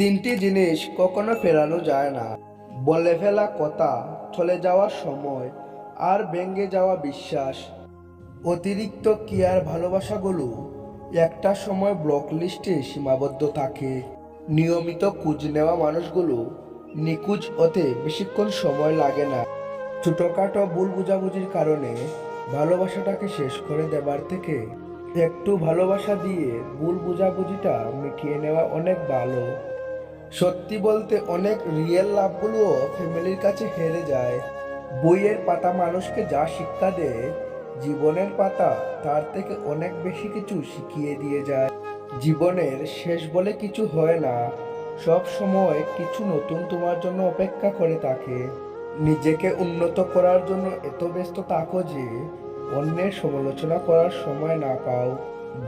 তিনটি জিনিস কখনো ফেরানো যায় না। বলে ফেলা কথা, চলে যাওয়ার সময়, আর ভেঙে যাওয়া বিশ্বাস। অতিরিক্ত কেয়ার ভালোবাসাগুলো? একটা সময় ব্লক লিস্টে সীমাবদ্ধ থাকে। নিয়মিত খোঁজ নেওয়া মানুষগুলো নিখোঁজ হতে বেশিক্ষণ সময় লাগে না। ছোটোখাটো ভুল বুঝাবুঝির কারণে ভালোবাসাটাকে শেষ করে দেবার থেকে একটু ভালোবাসা দিয়ে ভুল বুঝাবুঝিটা মিটিয়ে নেওয়া অনেক ভালো। সত্যি বলতে অনেক রিয়েল লাভগুলোও ফ্যামিলির কাছে হেরে যায়। বইয়ের পাতা মানুষকে যা শিক্ষা দেয়, জীবনের পাতা তার থেকে অনেক বেশি কিছু শিখিয়ে দিয়ে যায়। জীবনের শেষ বলে কিছু হয় না, সব সময় কিছু নতুন তোমার জন্য অপেক্ষা করে থাকে। নিজেকে উন্নত করার জন্য এত ব্যস্ত থাকো যে অন্যের সমালোচনা করার সময় না পাও।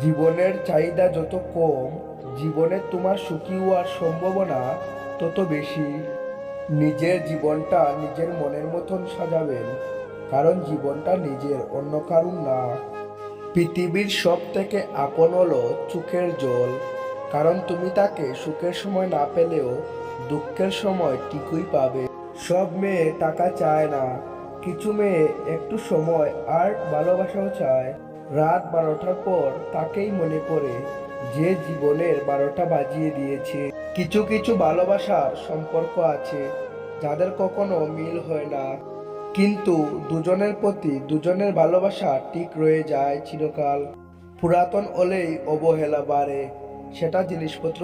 জীবনের চাহিদা যত কম, জীবনে তোমার সুখী হওয়ার সম্ভাবনা তত বেশি। নিজের জীবনটা নিজের মনের মতন সাজাবেন, কারণ জীবনটা নিজের, অন্য কারণ না। পৃথিবীর সব থেকে আপন হলো চোখের জল, কারণ তুমি তাকে সুখের সময় না পেলেও দুঃখের সময় ঠিকই পাবে। সব মেয়ে টাকা চায় না, কিছু মেয়ে একটু সময় আর ভালোবাসাও চায়। রাত বারোটার পর তাকেই মনে পড়ে যে জীবনের বারোটা বাজিয়ে দিয়েছে। কিছু কিছু ভালোবাসার সম্পর্ক আছে, যাদের কখনো মিল হয় না। কিন্তু দুজনের প্রতি দুজনের ভালোবাসা ঠিক রয়ে যায় চিরকাল। পুরাতন হলেই অবহেলা বাড়ে, সেটা জিনিসপত্র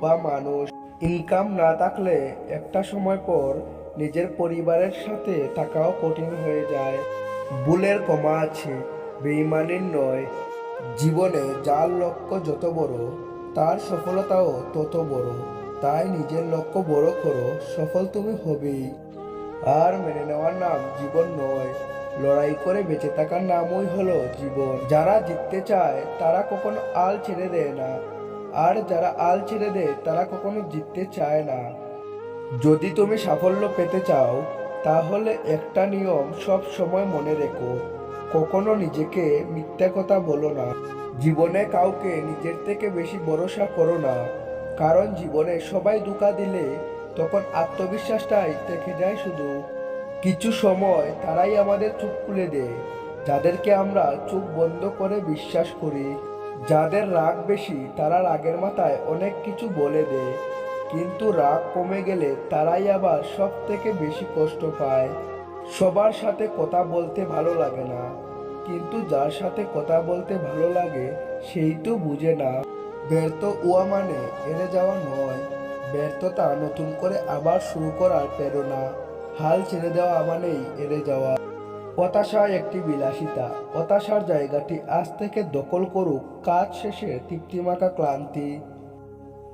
বা মানুষ। ইনকাম না থাকলে একটা সময় পর নিজের পরিবারের সাথে থাকাও কঠিন হয়ে যায়। ভুলের কমা আছে বেইমানির নয়। জীবনে যার লক্ষ্য যত বড়, তার সফলতাও তত বড়। তাই নিজের লক্ষ্য বড় করো, সফল তুমি হবেই। আর মেনে নেওয়ার নাম জীবন নয়। লড়াই করে বেঁচে থাকার নামই হলো জীবন। যারা জিততে চায়, তারা কখনো আল ছেড়ে দেয় না। আর যারা আল ছেড়ে দেয়, তারা কখনো জিততে চায় না। যদি তুমি সাফল্য পেতে চাও, তাহলে একটা নিয়ম সব সময় মনে রেখো। কখনো নিজেকে মিথ্যা কথা বলো না। জীবনে কাউকে নিজের থেকে বেশি ভরসা করো না। কারণ জীবনে সবাই ধোকা দিলে তখন আত্মবিশ্বাসটাই থেকে যায় শুধু। কিছু সময় তারাই আমাদের চোখ খুলে দেয়, যাদেরকে আমরা চোখ বন্ধ করে বিশ্বাস করি। যাদের রাগ বেশি, তারা রাগের মাথায় অনেক কিছু বলে দেয়। কিন্তু রাগ কমে গেলে তারাই আবার সব থেকে বেশি কষ্ট পায়। সবার সাথে কথা বলতে ভালো লাগে না। কিন্তু যার সাথে কথা বলতে ভালো লাগে, সেই তো বুঝে না। ব্যর্থ উয়া মানে এড়ে যাওয়া নয়। ব্যর্থতা নতুন করে আবার শুরু করার প্রেরণা। হাল ছেড়ে দেওয়া মানেই এড়ে যাওয়া। হতাশা একটি বিলাসিতা। হতাশার জায়গাটি আজ থেকে দখল করুক। কাজ শেষে তৃপ্তিমাখা ক্লান্তি।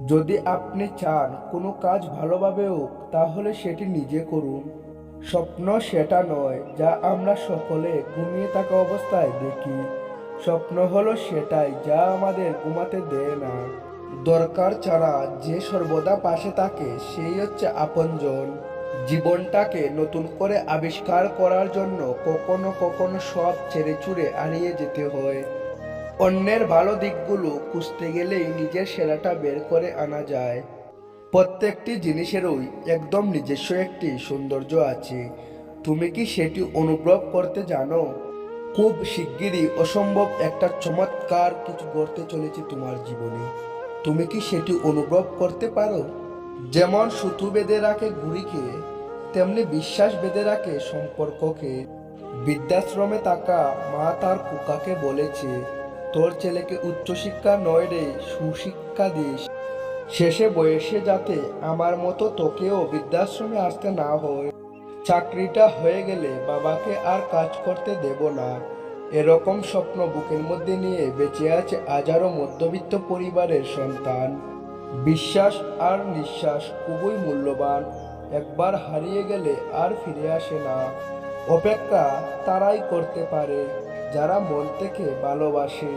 যদি আপনি চান কোনো কাজ ভালোভাবে হোক, তাহলে সেটি নিজে করুন। স্বপ্ন সেটা নয়, যা আমরা সকলে ঘুমিয়ে থাকা অবস্থায় দেখি। স্বপ্ন হলো সেটাই, যা আমাদের ঘুমাতে দেয় না। দরকার ছাড়া যে সর্বদা পাশে থাকে, সেই হচ্ছে আপনজন। জীবনটাকে নতুন করে আবিষ্কার করার জন্য কখনো কখনো সব ছেড়ে ছুড়ে হারিয়ে যেতে হয়। অন্যের ভালো দিকগুলো খুঁজতে গেলেই নিজের সেরাটা বের করে আনা যায়। প্রত্যেকটি জিনিসেরই একদম নিজস্ব একটি সৌন্দর্য আছে। তুমি কি সেটি অনুভব করতে জানো? খুব শিগগিরই অসম্ভব একটা চমৎকার কিছু করতে চলেছে তোমার জীবনে। তুমি কি সেটি অনুভব করতে পারো? যেমন সুতু বেঁধে রাখে ঘুড়িকে, তেমনি বিশ্বাস বেঁধে রাখে সম্পর্ককে। বৃদ্ধাশ্রমে থাকা মা তার কুকাকে বলেছে, তোর ছেলেকে উচ্চশিক্ষা নয় রে, সুশিক্ষা দিস। শেষে বয়সে যাতে আমার মতো তোকেও বৃদ্ধাশ্রমে আসতে না হয়, চাকরিটা হয়ে গেলে বাবাকে আর কাজ করতে দেব না। এরকম স্বপ্ন বুকের মধ্যে নিয়ে বেঁচে আছে হাজারো মধ্যবিত্ত পরিবারের সন্তান। বিশ্বাস আর নিঃশ্বাস খুবই মূল্যবান, একবার হারিয়ে গেলে আর ফিরে আসে না। অপেক্ষা তারাই করতে পারে, যারা মন থেকে ভালোবাসে।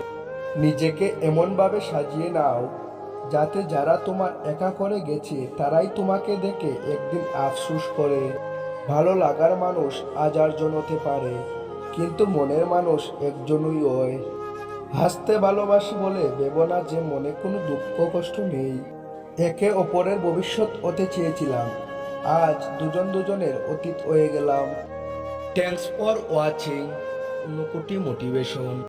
নিজেকে এমনভাবে সাজিয়ে নাও যাতে যারা তোমার একা করে গেছে, তারাই তোমাকে দেখে একদিন আফসুস করে। ভালো লাগার মানুষ হাজারজন হতে পারে, কিন্তু মনের মানুষ একজনই হয়। হাসতে ভালোবাসি বলে ভেব না যে মনে কোনো দুঃখ কষ্ট নেই। একে অপরের ভবিষ্যৎ হতে চেয়েছিলাম। আজ দুজন দুজনের অতীত হয়ে গেলাম। Thanks for watching Koti motivation